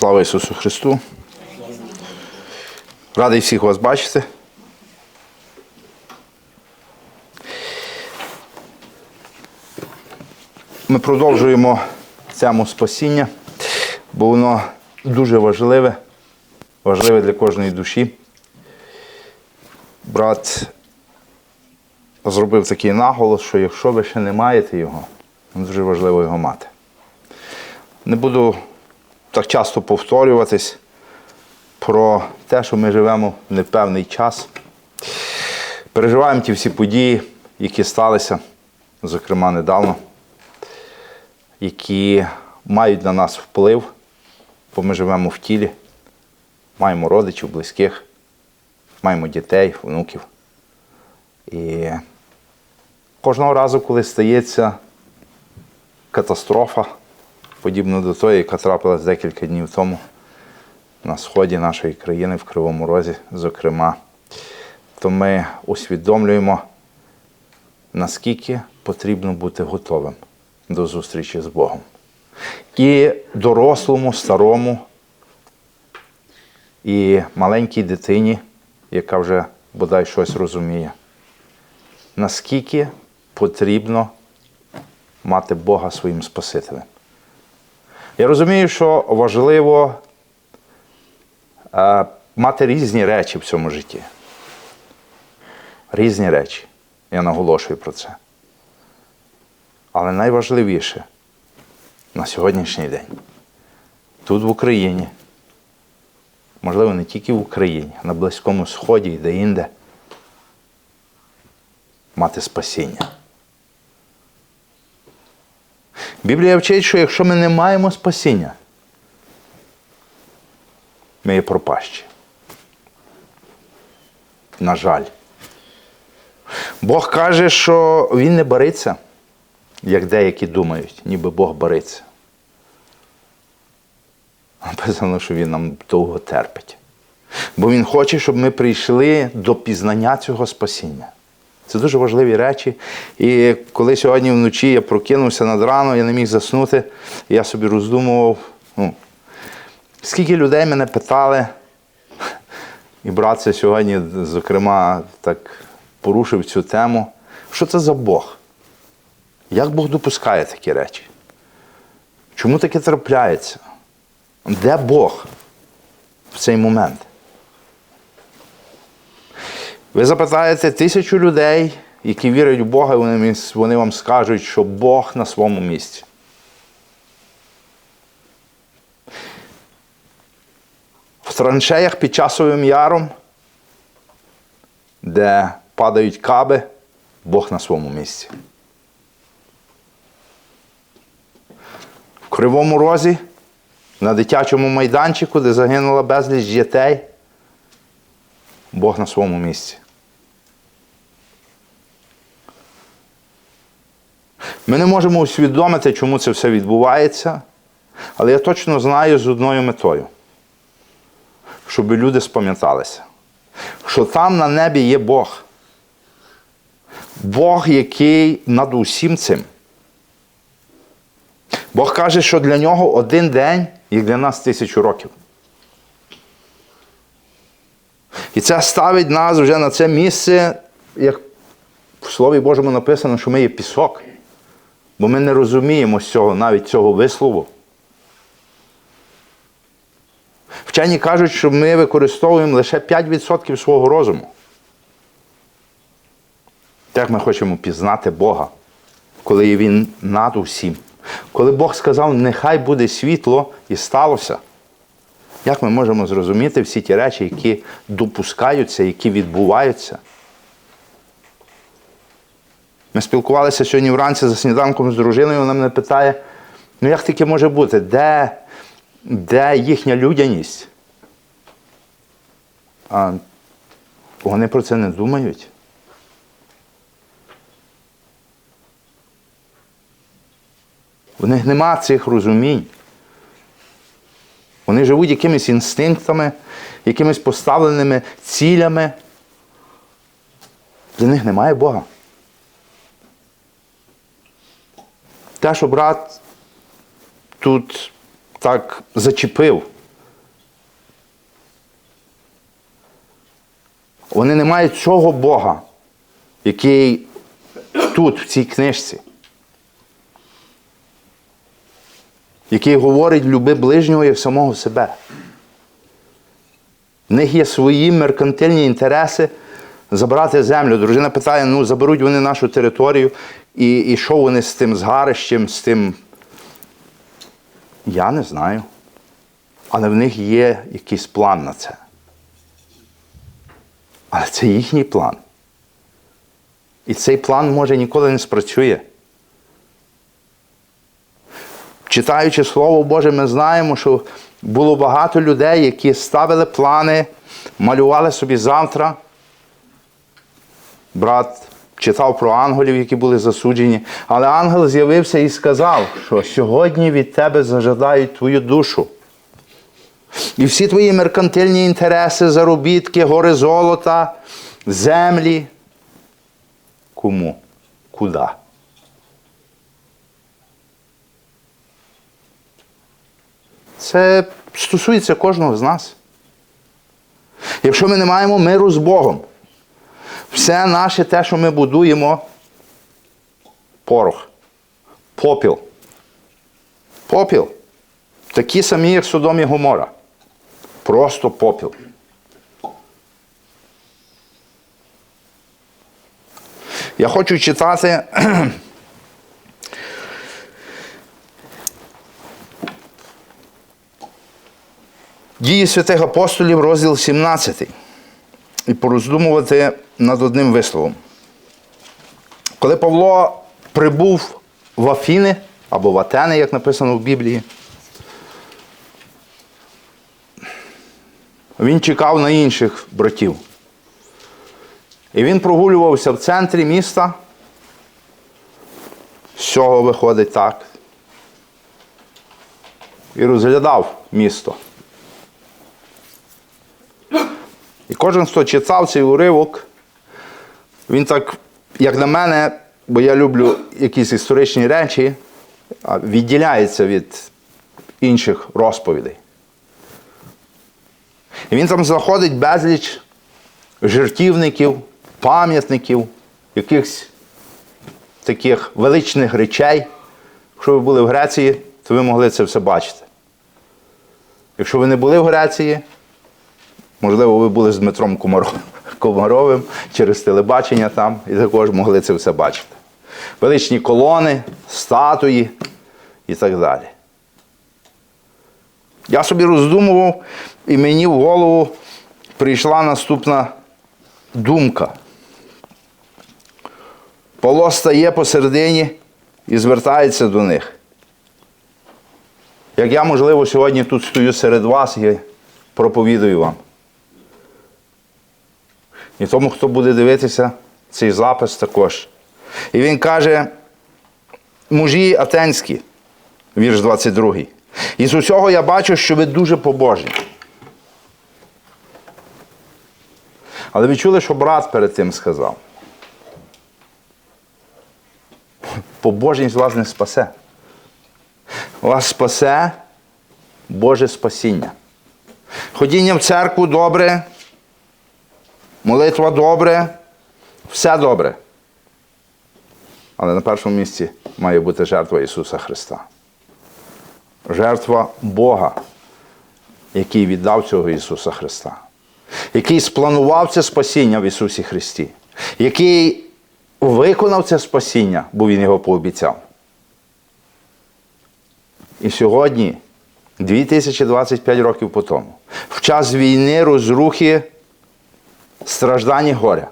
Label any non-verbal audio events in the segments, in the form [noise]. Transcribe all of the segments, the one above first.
Слава Ісусу Христу! Радий всіх вас бачити. Ми продовжуємо тему спасіння, бо воно дуже важливе, важливе для кожної душі. Брат зробив такий наголос, що якщо ви ще не маєте його, дуже важливо його мати. Не буду так часто повторюватись про те, що ми живемо в непевний час. Переживаємо ті всі події, які сталися, зокрема недавно, які мають на нас вплив, бо ми живемо в тілі, маємо родичів, близьких, маємо дітей, внуків. І кожного разу, коли стається катастрофа, подібно до тої, яка трапилась декілька днів тому на сході нашої країни, в Кривому Розі, зокрема, то ми усвідомлюємо, наскільки потрібно бути готовим до зустрічі з Богом. І дорослому, старому, і маленькій дитині, яка вже бодай щось розуміє, наскільки потрібно мати Бога своїм Спасителем. Я розумію, що важливо е, мати різні речі в цьому житті. Різні речі. Я наголошую про це. Але найважливіше на сьогоднішній день тут в Україні, можливо, не тільки в Україні, на Близькому Сході і де-інде, мати спасіння. Біблія вчить, що якщо ми не маємо спасіння, ми є пропащі. На жаль. Бог каже, що Він не бориться, як деякі думають, ніби Бог бореться. Написано, що Він нам довго терпить. Бо Він хоче, щоб ми прийшли до пізнання цього спасіння. Це дуже важливі речі. І коли сьогодні вночі я прокинувся над рано, я не міг заснути, я собі роздумував, ну, скільки людей мене питали, і брат це сьогодні, зокрема, так порушив цю тему. Що це за Бог? Як Бог допускає такі речі? Чому таке трапляється? Де Бог в цей момент? Ви запитаєте тисячу людей, які вірять в Бога, і вони, вам скажуть, що Бог на своєму місці. В траншеях під часовим яром, де падають каби, Бог на своєму місці. В Кривому Розі, на дитячому майданчику, де загинула безліч дітей, Бог на своєму місці. Ми не можемо усвідомити, чому це все відбувається, але я точно знаю з одною метою, щоб люди спам'яталися, що там на небі є Бог. Бог, який над усім цим. Бог каже, що для нього один день, як для нас тисячу років. І це ставить нас вже на це місце, як в Слові Божому написано, що ми є пісок. Бо ми не розуміємо цього, навіть цього вислову. Вчені кажуть, що ми використовуємо лише 5% свого розуму. Так ми хочемо пізнати Бога, коли Він над усім. Коли Бог сказав, нехай буде світло і сталося. Як ми можемо зрозуміти всі ті речі, які допускаються, які відбуваються? Ми спілкувалися сьогодні вранці за сніданком з дружиною, вона мене питає, ну як таке може бути? Де, де їхня людяність? А вони про це не думають. У них нема цих розумінь. Вони живуть якимись інстинктами, якимись поставленими цілями. Для них немає Бога. Те, що брат тут так зачепив. Вони не мають цього Бога, який тут, в цій книжці. Який говорить люби ближнього як самого себе. В них є свої меркантильні інтереси забрати землю. Дружина питає: ну заберуть вони нашу територію, і, і що вони з тим згарищем, з тим. Я не знаю. Але в них є якийсь план на це. Але це їхній план. І цей план може ніколи не спрацює. Читаючи Слово Боже, ми знаємо, що було багато людей, які ставили плани, малювали собі завтра. Брат читав про ангелів, які були засуджені. Але ангел з'явився і сказав, що сьогодні від тебе зажадають твою душу. І всі твої меркантильні інтереси, заробітки, гори золота, землі. Кому? Куди? Це стосується кожного з нас. Якщо ми не маємо миру з Богом, все наше те, що ми будуємо, порох, попіл. Попіл. Такі самі, як Содом і Гомора. Просто попіл. Я хочу читати Дії святих апостолів, розділ 17. І пороздумувати над одним висловом. Коли Павло прибув в Афіни або в Атени, як написано в Біблії, він чекав на інших братів. І він прогулювався в центрі міста. З цього виходить так. І розглядав місто. І кожен, хто читав цей уривок, він так, як на мене, бо я люблю якісь історичні речі, відділяється від інших розповідей. І він там знаходить безліч жертівників, пам'ятників, якихось таких величних речей. Якщо ви були в Греції, то ви могли це все бачити. Якщо ви не були в Греції, можливо, ви були з Дмитром [laughs] Комаровим через телебачення там і також могли це все бачити. Величні колони, статуї і так далі. Я собі роздумував, і мені в голову прийшла наступна думка. Павло стає посередині і звертається до них. Як я, можливо, сьогодні тут стою серед вас і проповідую вам. І тому, хто буде дивитися цей запис також. І він каже, мужі атенські, вірш 22. І з усього я бачу, що ви дуже побожні. Але ви чули, що брат перед тим сказав. Побожність вас не спасе. Вас спасе Боже спасіння. Ходіння в церкву добре, молитва добре, все добре. Але на першому місці має бути жертва Ісуса Христа. Жертва Бога, який віддав цього Ісуса Христа, який спланував це спасіння в Ісусі Христі, який виконав це спасіння, бо Він його пообіцяв. І сьогодні, 2025 років по тому, в час війни, розрухи, страждань і горя,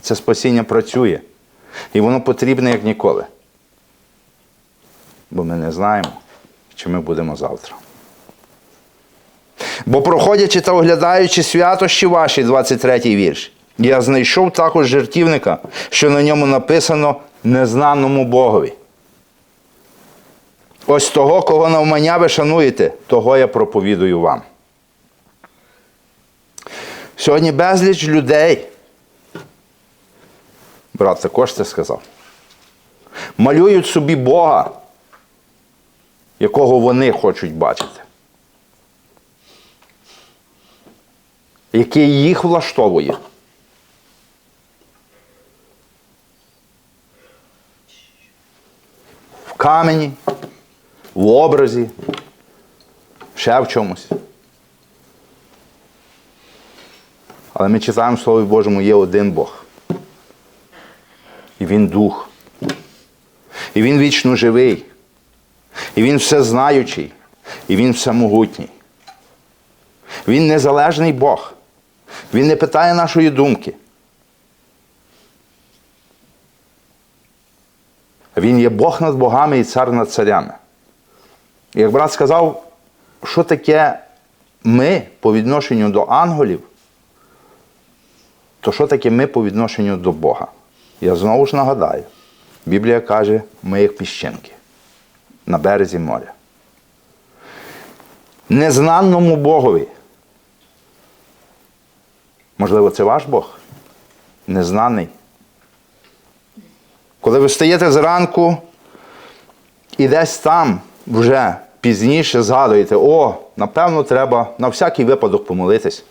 це спасіння працює. І воно потрібне як ніколи. Бо ми не знаємо, чи ми будемо завтра. Бо проходячи та оглядаючи святощі ваші, 23 вірш, я знайшов також жертівника, що на ньому написано незнаному Богові. Ось того, кого навмання ви шануєте, того я проповідую вам. Сьогодні безліч людей. Брат також це сказав. Малюють собі Бога, якого вони хочуть бачити. Який їх влаштовує. В камені, в образі, ще в чомусь. Але ми читаємо в Слові Божому, є один Бог. І Він дух. І Він вічно живий. І Він всезнаючий. І Він всемогутній. Він незалежний Бог. Він не питає нашої думки. Він є Бог над богами і цар над царями. Як брат сказав, що таке ми по відношенню до ангелів, то що таке ми по відношенню до Бога? Я знову ж нагадаю, Біблія каже, ми як піщинки на березі моря. Незнаному Богові. Можливо, це ваш Бог? Незнаний. Коли ви встаєте зранку і десь там вже пізніше згадуєте, о, напевно, треба на всякий випадок помолитись.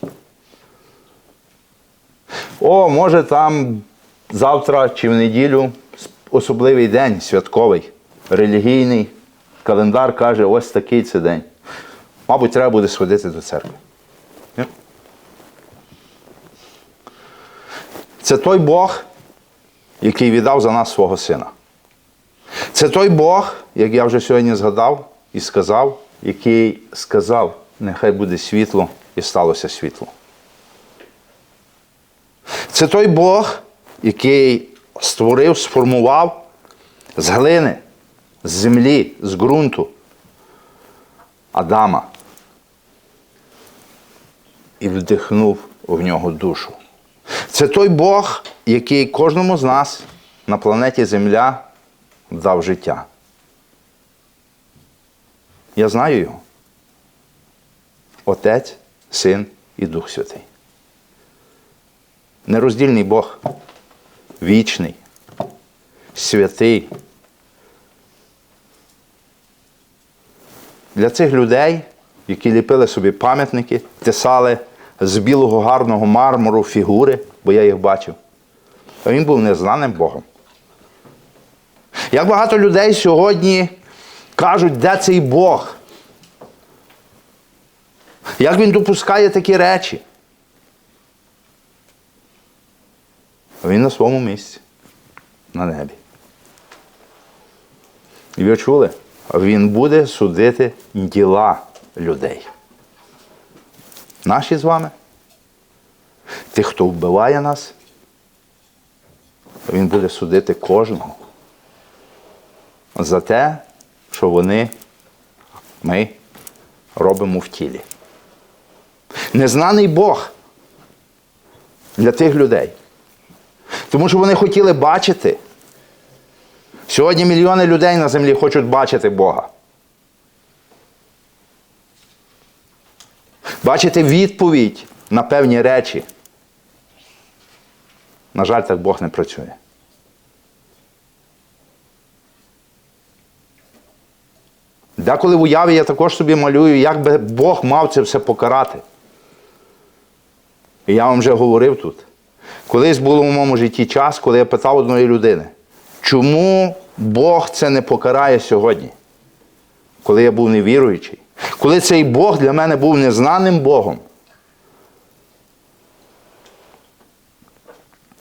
О, може там завтра чи в неділю особливий день святковий, релігійний. Календар каже, ось такий це день. Мабуть, треба буде сходити до церкви. Це той Бог, який віддав за нас свого сина. Це той Бог, як я вже сьогодні згадав і сказав, який сказав, нехай буде світло, і сталося світло. Це той Бог, який створив, сформував з глини, з землі, з ґрунту Адама і вдихнув в нього душу. Це той Бог, який кожному з нас на планеті Земля дав життя. Я знаю його. Отець, Син і Дух Святий. Нероздільний Бог, вічний, святий. Для цих людей, які ліпили собі пам'ятники, тисали з білого гарного мармуру фігури, бо я їх бачив, а він був незнаним Богом. Як багато людей сьогодні кажуть, де цей Бог? Як він допускає такі речі? Він на своєму місці, на небі. І ви чули? Він буде судити діла людей. Наші з вами. Тих, хто вбиває нас, він буде судити кожного за те, що вони, ми робимо в тілі. Незнаний Бог для тих людей. Тому що вони хотіли бачити. Сьогодні мільйони людей на землі хочуть бачити Бога. Бачити відповідь на певні речі. На жаль, так Бог не працює. Деколи в уяві я також собі малюю, як би Бог мав це все покарати. І я вам вже говорив тут. Колись було в моєму житті час, коли я питав одної людини, чому Бог це не покарає сьогодні, коли я був невіруючий, коли цей Бог для мене був незнаним Богом.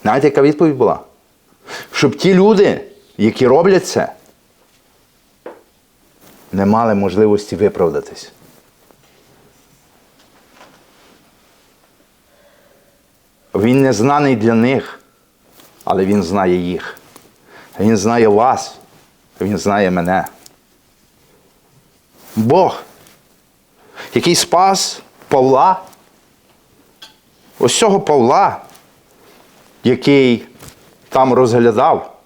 Знаєте, яка відповідь була? Щоб ті люди, які роблять це, не мали можливості виправдатись. Він не знаний для них, але Він знає їх. Він знає вас, Він знає мене. Бог, який спас Павла, ось цього Павла, який там розглядав,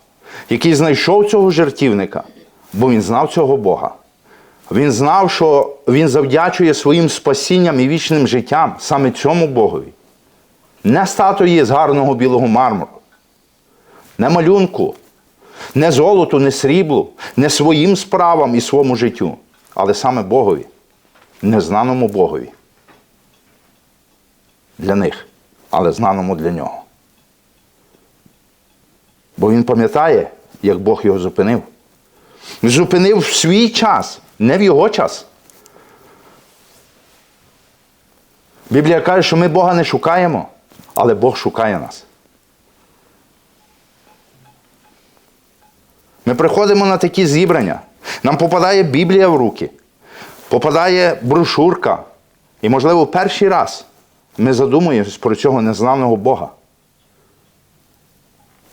який знайшов цього жертівника, бо він знав цього Бога. Він знав, що він завдячує своїм спасінням і вічним життям саме цьому Богові. Не статуї з гарного білого мармуру, не малюнку, не золоту, не сріблу, не своїм справам і своєму життю, але саме Богові, незнаному Богові. Для них, але знаному для нього. Бо він пам'ятає, як Бог його зупинив. Зупинив в свій час, не в його час. Біблія каже, що ми Бога не шукаємо, але Бог шукає нас. Ми приходимо на такі зібрання. Нам попадає Біблія в руки, попадає брошурка. І, можливо, перший раз ми задумуємось про цього незнаного Бога.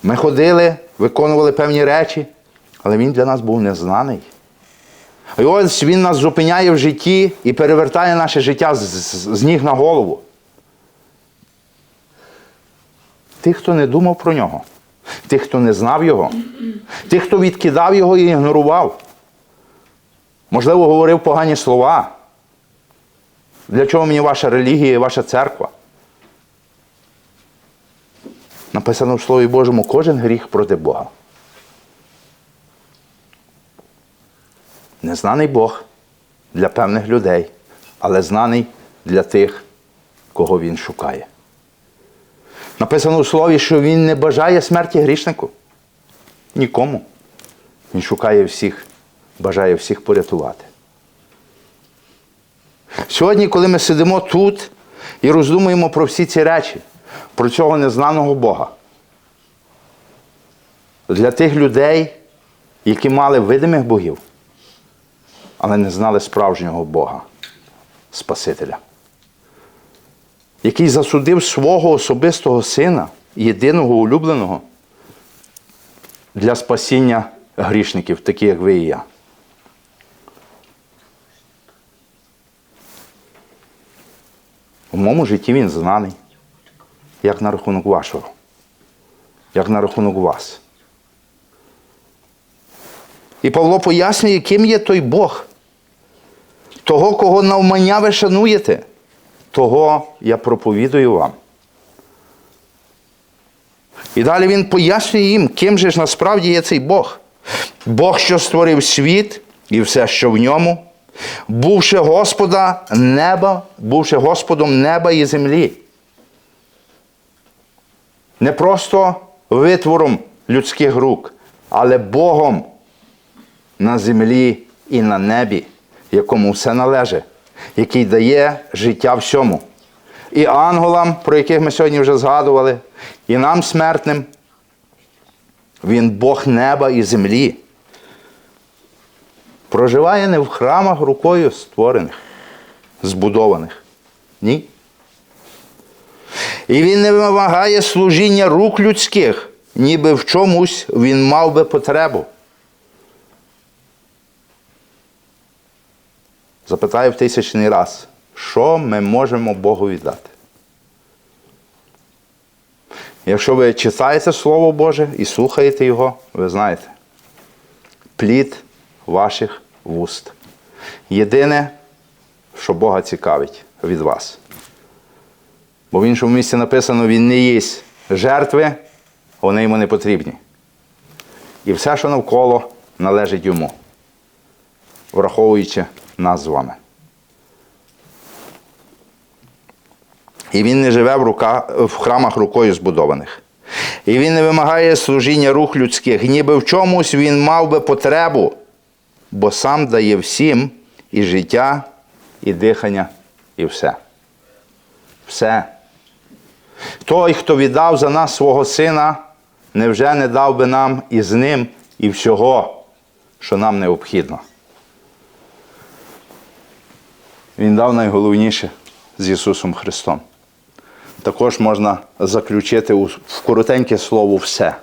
Ми ходили, виконували певні речі, але Він для нас був незнаний. І ось Він нас зупиняє в житті і перевертає наше життя з, з, з ніг на голову. Тих, хто не думав про нього, тих, хто не знав його, тих, хто відкидав його і ігнорував. Можливо, говорив погані слова. Для чого мені ваша релігія і ваша церква? Написано в Слові Божому, кожен гріх проти Бога. Незнаний Бог для певних людей, але знаний для тих, кого Він шукає. Написано у слові, що Він не бажає смерті грішнику. Нікому. Він шукає всіх, бажає всіх порятувати. Сьогодні, коли ми сидимо тут і роздумуємо про всі ці речі, про цього незнаного Бога, для тих людей, які мали видимих богів, але не знали справжнього Бога, Спасителя, який засудив свого особистого сина, єдиного улюбленого, для спасіння грішників, таких як ви і я. У моєму житті він знаний. Як на рахунок вашого, як на рахунок вас. І Павло пояснює, ким є той Бог. Того, кого навмання ви шануєте, того я проповідую вам. І далі він пояснює їм, ким же ж насправді є цей Бог. Бог, що створив світ і все, що в ньому, бувши Господа неба, бувши Господом неба і землі. Не просто витвором людських рук, але Богом на землі і на небі, якому все належить, який дає життя всьому. І ангелам, про яких ми сьогодні вже згадували, і нам смертним. Він Бог неба і землі. Проживає не в храмах рукою створених, збудованих. Ні. І він не вимагає служіння рук людських, ніби в чомусь він мав би потребу. Запитаю в тисячний раз, що ми можемо Богу віддати? Якщо ви читаєте Слово Боже і слухаєте Його, ви знаєте, плід ваших вуст. Єдине, що Бога цікавить від вас. Бо в іншому місці написано, Він не їсть жертви, вони йому не потрібні. І все, що навколо, належить йому, враховуючи нас з вами. І він не живе в, рука, в храмах рукою збудованих. І він не вимагає служіння рух людських, ніби в чомусь він мав би потребу, бо сам дає всім і життя, і дихання, і все. Все. Той, хто віддав за нас свого сина, невже не дав би нам із ним і всього, що нам необхідно. Він дав найголовніше з Ісусом Христом. Також можна заключити в коротеньке слово все.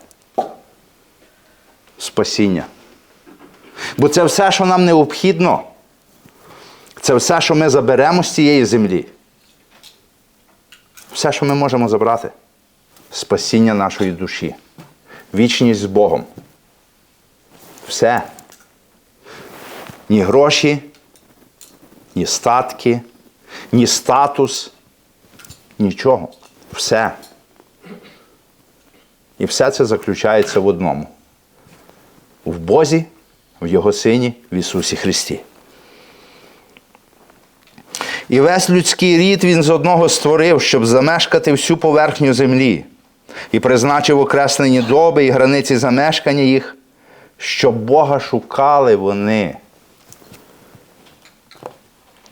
Спасіння. Бо це все, що нам необхідно. Це все, що ми заберемо з цієї землі. Все, що ми можемо забрати. Спасіння нашої душі. Вічність з Богом. Все. Ні гроші, ні статки, ні статус, нічого. Все. І все це заключається в одному: в Бозі, в Його Сині, в Ісусі Христі. І весь людський рід він з одного створив, щоб замешкати всю поверхню землі, і призначив окреслені доби і границі замешкання їх, що Бога шукали вони,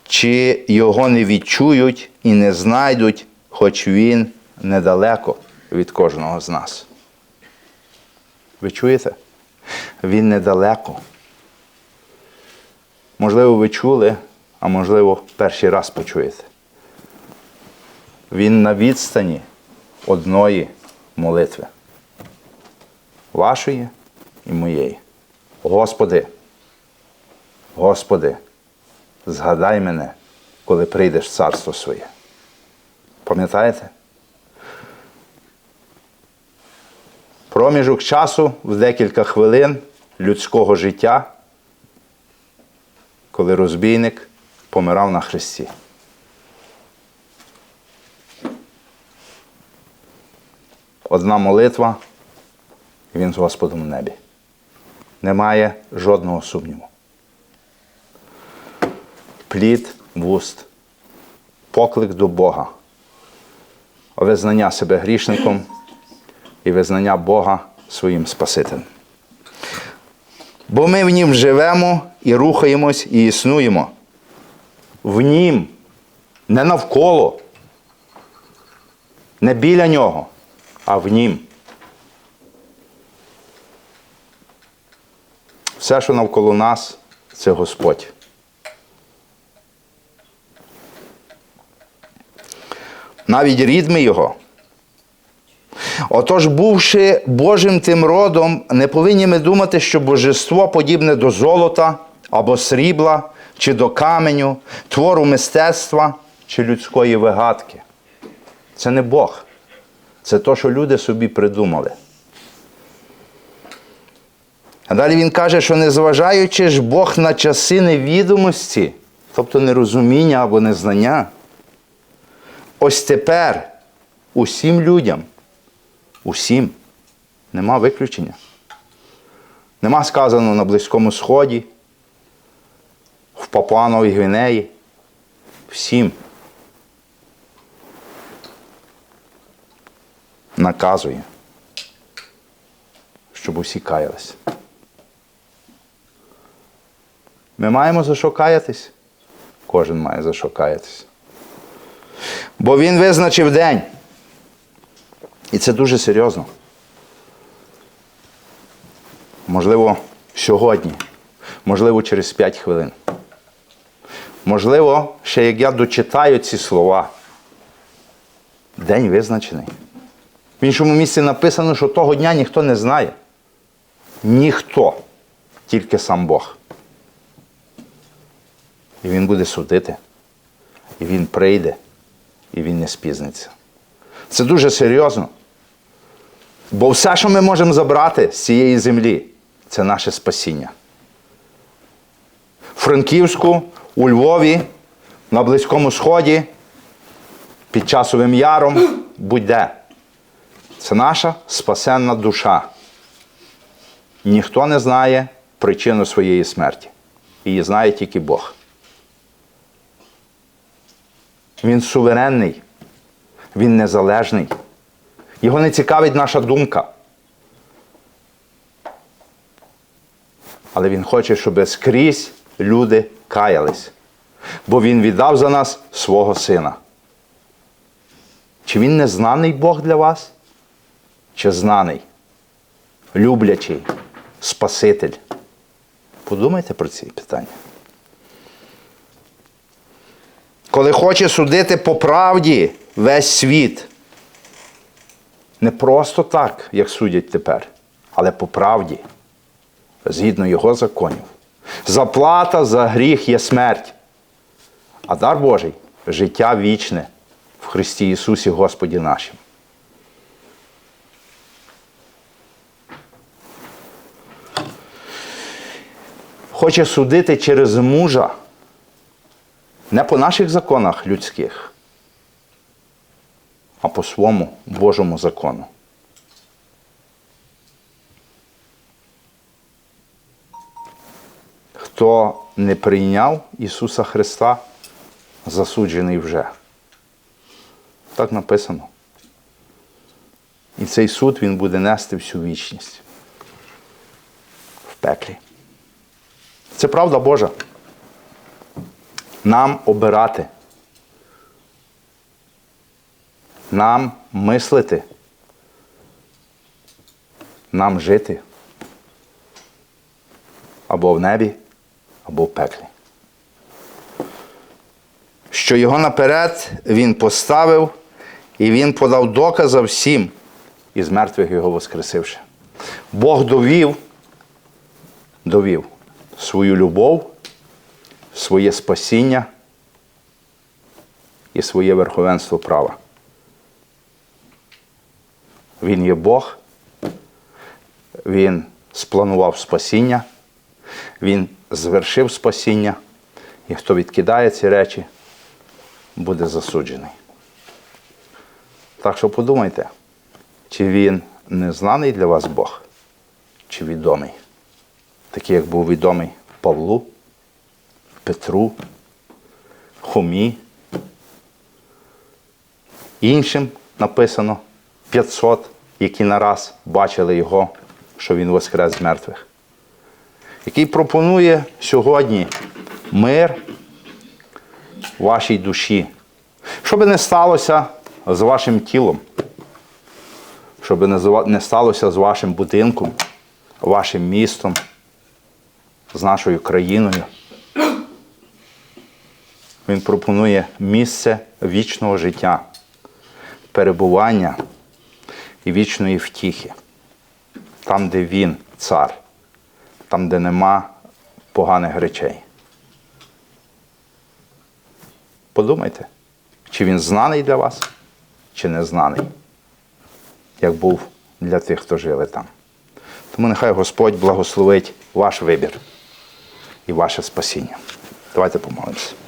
чи його не відчують і не знайдуть, хоч він недалеко від кожного з нас. Ви чуєте? Він недалеко. Можливо, ви чули, а можливо, перший раз почуєте. Він на відстані одної молитви. Вашої і моєї. Господи, Господи, згадай мене, коли прийдеш в царство своє. Пам'ятаєте? Проміжок часу в декілька хвилин людського життя, коли розбійник помирав на хресті. Одна молитва, і він з Господом в небі. Немає жодного сумніву. Плід вуст, поклик до Бога, визнання себе грішником і визнання Бога своїм Спасителем. Бо ми в нім живемо і рухаємось, і існуємо. В нім, не навколо, не біля нього, а в нім. Все, що навколо нас, це Господь. Навіть рідми Його. Отож, бувши Божим тим родом, не повинні ми думати, що божество подібне до золота або срібла, чи до каменю, твору мистецтва чи людської вигадки. Це не Бог. Це то, що люди собі придумали. А далі він каже, що незважаючи ж Бог на часи невідомості, тобто нерозуміння або незнання, ось тепер усім людям, усім, нема виключення. Нема сказано на Близькому Сході, в Папуановій Гвінеї. Всім. Наказує, щоб усі каялись. Ми маємо за що каятись? Кожен має за що каятись. Бо він визначив день. І це дуже серйозно. Можливо, сьогодні, можливо, через 5 хвилин. Можливо, ще як я дочитаю ці слова. День визначений. В іншому місці написано, що того дня ніхто не знає. Ніхто, тільки сам Бог. І Він буде судити. І Він прийде, і Він не спізниться. Це дуже серйозно. Бо все, що ми можемо забрати з цієї землі, це наше спасіння. В Франківську, у Львові, на Близькому Сході, під часовим яром, будь-де. Це наша спасенна душа. Ніхто не знає причину своєї смерті. Її знає тільки Бог. Він суверенний, він незалежний. Його не цікавить наша думка. Але він хоче, щоб скрізь люди каялись. Бо він віддав за нас свого сина. Чи він не знаний Бог для вас? Чи знаний? Люблячий, Спаситель? Подумайте про ці питання. Коли хоче судити по правді весь світ. Не просто так, як судять тепер, але по правді, згідно його законів. Заплата за гріх є смерть, а дар Божий життя вічне в Христі Ісусі Господі нашим. Хоче судити через мужа, не по наших законах людських, а по своєму Божому закону. Хто не прийняв Ісуса Христа, засуджений вже. Так написано. І цей суд Він буде нести всю вічність. В пеклі. Це правда Божа. Нам обирати. Нам мислити. Нам жити. Або в небі, або в пеклі. Що його наперед він поставив, і він подав доказа всім, і з мертвих його воскресивши. Бог довів, довів свою любов, своє спасіння і своє верховенство права. Він є Бог, Він спланував спасіння, Він звершив спасіння, і хто відкидає ці речі, буде засуджений. Так що подумайте, чи він не знаний для вас Бог, чи відомий, такий, як був відомий Павлу, Петру, Хомі. Іншим написано 500, які нараз бачили його, що він воскрес з мертвих. Який пропонує сьогодні мир вашій душі. Що би не сталося з вашим тілом, що би не сталося з вашим будинком, вашим містом, з нашою країною. Він пропонує місце вічного життя, перебування і вічної втіхи. Там, де він цар, там, де нема поганих речей. Подумайте, чи він знаний для вас, чи не знаний, як був для тих, хто жили там. Тому нехай Господь благословить ваш вибір і ваше спасіння. Давайте помолимося.